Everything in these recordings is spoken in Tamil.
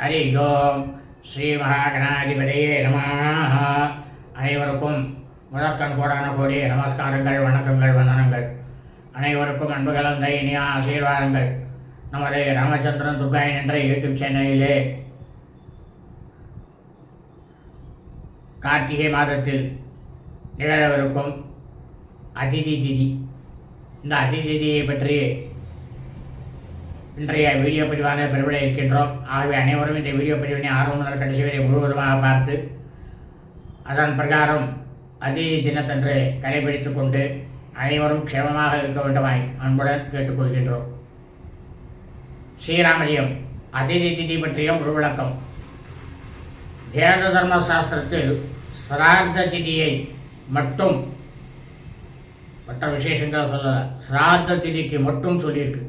ஹரி ஓம் ஸ்ரீ மகாகணாதிபதியே நம அனைவருக்கும் முதற்கண் கோடான கோடி நமஸ்காரங்கள் வணக்கங்கள் வந்தனங்கள். அனைவருக்கும் அன்பு கலந்த இனிய ஆசீர்வாதங்கள். நமது ராமச்சந்திரன் துர்காயன் என்ற யூடியூப் சேனலிலே கார்த்திகை மாதத்தில் நிகழவிருக்கும் அதிதி திதி. இந்த அதிதி திதியை பற்றி இன்றைய வீடியோ பதிவான பெருவிட இருக்கின்றோம். ஆகவே அனைவரும் இந்த வீடியோ பதிவினை ஆர்வம் கடைசி வரை முழுவதுமாக பார்த்து அதன் பிரகாரம் அதி தினத்தன்று கடைபிடித்து கொண்டு அனைவரும் க்ஷேமமாக இருக்க வேண்டுமாய் அன்புடன் கேட்டுக்கொள்கின்றோம். ஸ்ரீராமலியம் அதிதி திதி பற்றியும் ஒரு விளக்கம். வேத தர்ம சாஸ்திரத்தில் சிரார்த்த திதியை மட்டும் மற்ற விசேஷங்கள் சொல்லலை சிரார்த்த திதிக்கு மட்டும் சொல்லியிருக்கு.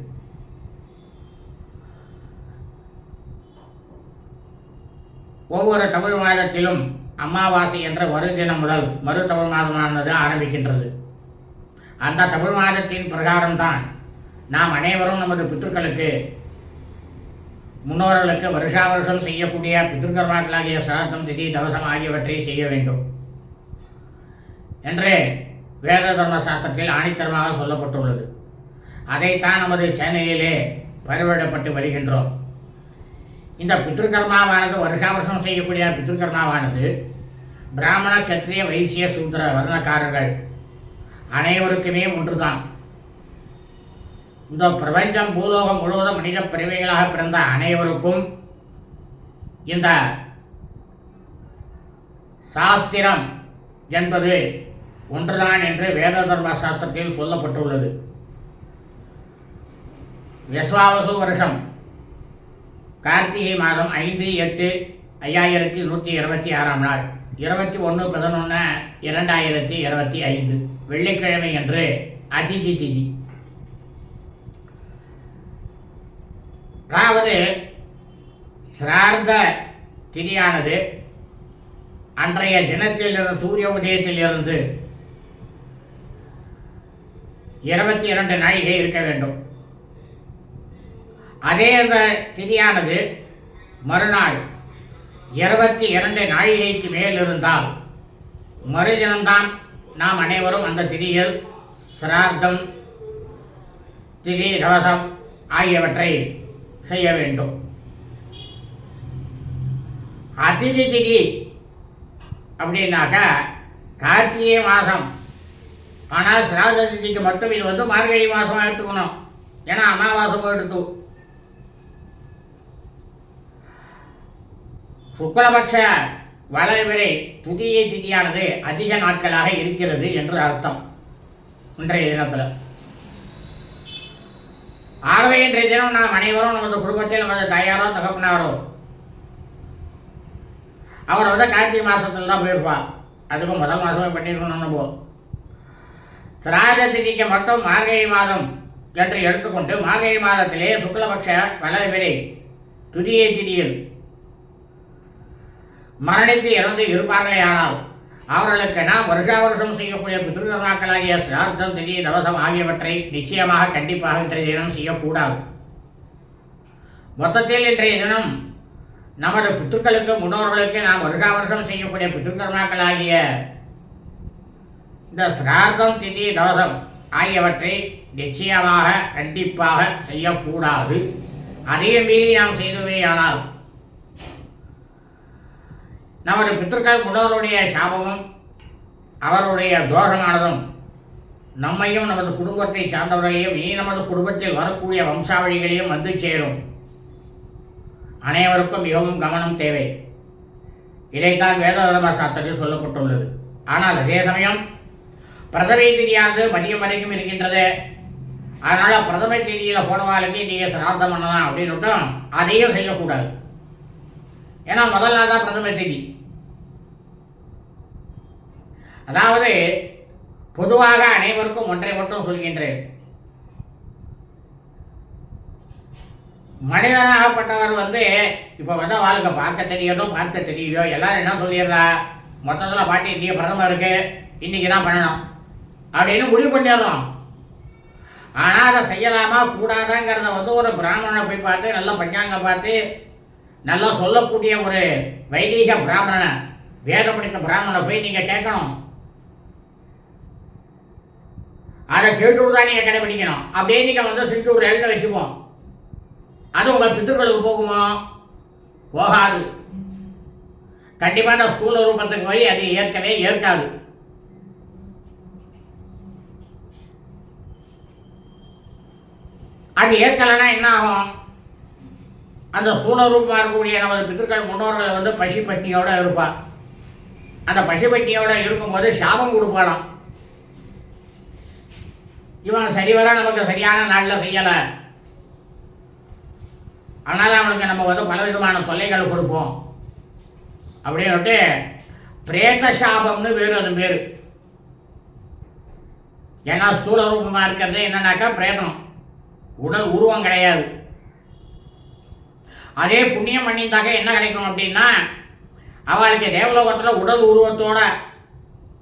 ஒவ்வொரு தமிழ் மாதத்திலும் அமாவாசை என்ற ஒரு தினம் முதல் மறு தமிழ் மாதமானது ஆரம்பிக்கின்றது. அந்த தமிழ் மாதத்தின் பிரகாரம்தான் நாம் அனைவரும் நமது பித்ருக்களுக்கு முன்னோர்களுக்கு வருஷா வருஷம் செய்யக்கூடிய பித்திருக்கர்மாக்களாகிய சிராத்தம் திதி தவசம் ஆகியவற்றை செய்ய வேண்டும். என்று வேத தர்ம சாஸ்திரத்தில் ஆணித்தரமாக சொல்லப்பட்டுள்ளது. அதைத்தான் நமது சென்னையிலே பதிவிடப்பட்டு வருகின்றோம். இந்த பித்ருக்கர்மாவானது வருஷா வருஷம் செய்யக்கூடிய பித்ருக்கர்மாவானது பிராமண கத்திரிய வைசிய சூத்திர வர்ணக்காரர்கள் அனைவருக்குமே ஒன்றுதான். இந்த பிரபஞ்சம் பூலோகம் முழுவதும் மனித பிறவைகளாக பிறந்த அனைவருக்கும் இந்த சாஸ்திரம் என்பது ஒன்றுதான் என்று வேத தர்ம சாஸ்திரத்தில் சொல்லப்பட்டுள்ளது. விஸ்வாவசு வருஷம் கார்த்திகை மாதம் ஐந்து எட்டு ஐயாயிரத்தி நூற்றி இருபத்தி ஆறாம் நாள். இருபத்தி ஒன்று பதினொன்று இரண்டாயிரத்தி இருபத்தி ஐந்து. வெள்ளிக்கிழமை என்று அதிதி திதி. அதாவது சிரார்த்த திதியானது அன்றைய தினத்தில் சூரிய உதயத்தில் இருந்து இருபத்தி இரண்டு நாழிகை இருக்க வேண்டும். அதே அந்த திதியானது மறுநாள் இருபத்தி இரண்டு நாழிகைக்கு மேல் இருந்தால் மறுதினம்தான் நாம் அனைவரும் அந்த திதியில் சிரார்த்தம் திதி தவசம் ஆகியவற்றை செய்ய வேண்டும். அதிதி திதி அப்படின்னாக்கா கார்த்திகை மாதம் ஆனால் சிராத திதிக்கு மட்டும் இது வந்து மார்கழி மாதமாக எடுத்துக்கணும். ஏன்னா அமாவாசை போயிடுத்து சுக்லபக்ஷ வளவரை துதியை திதியானது அதிக நாட்களாக இருக்கிறது என்று அர்த்தம். இன்றைய தினத்தில். ஆகவே இன்றைய தினம் நாம் அனைவரும் நமது குடும்பத்தில் நமது தாயாரோ தகப்பனாரோ அவர் வந்து கார்த்திகை மாதத்தில் தான் போயிருப்பார். அதுக்கும் முதல் மாதமே பண்ணியிருக்கணும் போ. சிராத திதிக்கு மட்டும் மார்கழி மாதம் என்று எடுத்துக்கொண்டு மார்கழி மாதத்திலே சுக்லபக்ஷ வளர்வரை துதியை திதியில் மரணித்து இறந்து இருப்பார்களே ஆனால் அவர்களுக்கு நாம் வருஷா வருஷம் செய்யக்கூடிய பித்ருகர்மாக்களாகிய சிரார்த்தம் திதி தவசம் ஆகியவற்றை நிச்சயமாக கண்டிப்பாக இன்றைய தினம் செய்யக்கூடாது. மொத்தத்தில் இன்றைய தினம் நமது பித்ருக்களுக்கு முன்னோர்களுக்கு நாம் வருஷா வருஷம் செய்யக்கூடிய பித்ருகர்மாக்களாகிய இந்த சிரார்த்தம் திதி தவசம் ஆகியவற்றை நிச்சயமாக கண்டிப்பாக செய்யக்கூடாது. அதையும் மீறி நாம் செய்துவேயானால் நமது பித்திருக்கள் முன்னோருடைய சாபமும் அவருடைய தோஷமானதும் நம்மையும் நமது குடும்பத்தை சார்ந்தவர்களையும் இனி நமது குடும்பத்தில் வரக்கூடிய வம்சாவழிகளையும் வந்து சேரும். அனைவருக்கும் மிகவும் கவனம் தேவை. இதைத்தான் வேத தர்ம சாஸ்திரத்தில் சொல்லப்பட்டுள்ளது. ஆனால் அதே சமயம் பிரதமை திதியானது மதியம் வரைக்கும் இருக்கின்றது. அதனால் பிரதமை தேதியில் போனவாளுக்கு நீங்கள் சிரார்த்தம் பண்ணலாம் அப்படின்னுட்டும் அதையும் செய்யக்கூடாது. ஏன்னா முதல்ல தான் பிரதம தேதி. அதாவது பொதுவாக அனைவருக்கும் ஒன்றை மட்டும் சொல்கின்றேன். மனிதனாகப்பட்டவர் வந்து இப்போ வந்து வாழ்க்கை பார்க்க தெரியுதோ பார்க்க தெரியுதோ எல்லாரும் என்ன சொல்லிடுறா? மொத்தத்தில் பாட்டி இந்திய பிரதமர் இருக்கு இன்னைக்கு தான் பண்ணணும். அப்படின்னு முடிவு பண்ணிடுறோம். ஆனால் அதை செய்யலாமா கூடாதாங்கிறத வந்து ஒரு பிராமணனை போய் பார்த்து நல்லா பஞ்சாங்க பார்த்து நல்லா சொல்லக்கூடிய ஒரு வைதீக பிராமணனை வேதம் படித்த பிராமணனை போய் நீங்கள் கேட்கணும். அதை கேட்டு தான் நீங்கள் கடைபிடிக்கணும் அப்படியே நீங்கள் வந்து செஞ்சு ஒரு எழுத வச்சுப்போம் அது உங்கள் பித்தர்களுக்கு போகுமா? போகாது. கண்டிப்பாக அந்த ஸ்தூல ரூபத்துக்கு வழி அது ஏற்கவே ஏற்காது. அது ஏற்கலைன்னா என்ன ஆகும்? அந்த சூழரூபமாக இருக்கக்கூடிய நமது பித்தர்கள் முன்னோர்கள் வந்து பசி பட்டினியோட இருப்பார். அந்த பசி பட்டினியோட இருக்கும்போது சாபம் கொடுப்பாளாம் இவன் சரிவர நமக்கு சரியான நாளில் செய்யலை. அதனால் அவனுக்கு நம்ம வந்து பலவிதமான தொல்லைகள் கொடுப்போம். அப்படின்னுட்டு பிரேத சாபம்னு வேறு அது பேர். ஏன்னா ஸ்தூல ரூபமாக இருக்கிறது என்னன்னாக்கா பிரேதம். உடல் உருவம் கிடையாது. அதே புண்ணியம் பண்ணியிருந்தாக்க என்ன கிடைக்கும் அப்படின்னா அவளுக்கு தேவலோகத்தில் உடல் உருவத்தோட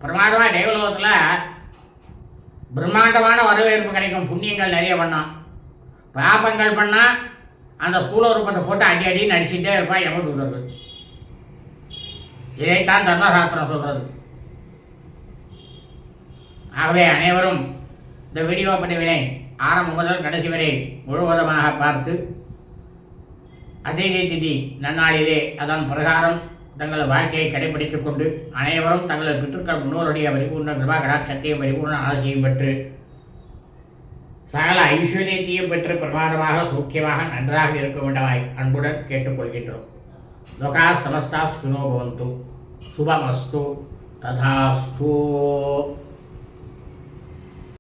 பிரமாதமாக தேவலோகத்தில் பிரம்மாண்டமான வரவேற்பு கிடைக்கும். புண்ணியங்கள் நிறைய பண்ணான் பாபங்கள் பண்ணால் அந்த ஸ்தூல ரூபத்தை போட்டு அடி அடின்னு அடிச்சுட்டே இருப்பான் யமதூதர்கள். இதைத்தான் தர்மசாஸ்திரம் சொல்கிறது ஆகவே அனைவரும் இந்த வீடியோ பதிவினை ஆரம்பம் முதல் கடைசி வரை முழுவதமாக பார்த்து அதே திதி நன்னாளிலே அதன் பிரகாரம் தங்கள் வாழ்க்கையை கடைபிடித்துக் கொண்டு அனைவரும் தங்களது பித்திருக்கள் முன்னோருடைய பரிபூர்ண கிருபா கடாட்சத்தையும் பரிபூர்ண ஆசையும் பெற்று சகல ஐஸ்வர்யத்தையும் பெற்று பிரமாதமாக சௌக்கியமாக நன்றாக இருக்க வேண்டவாய் அன்புடன் கேட்டுக்கொள்கின்றோம். லோகா சமஸ்தா சுனோ பவந்து. சுபமஸ்து. ததாஸ்தூ.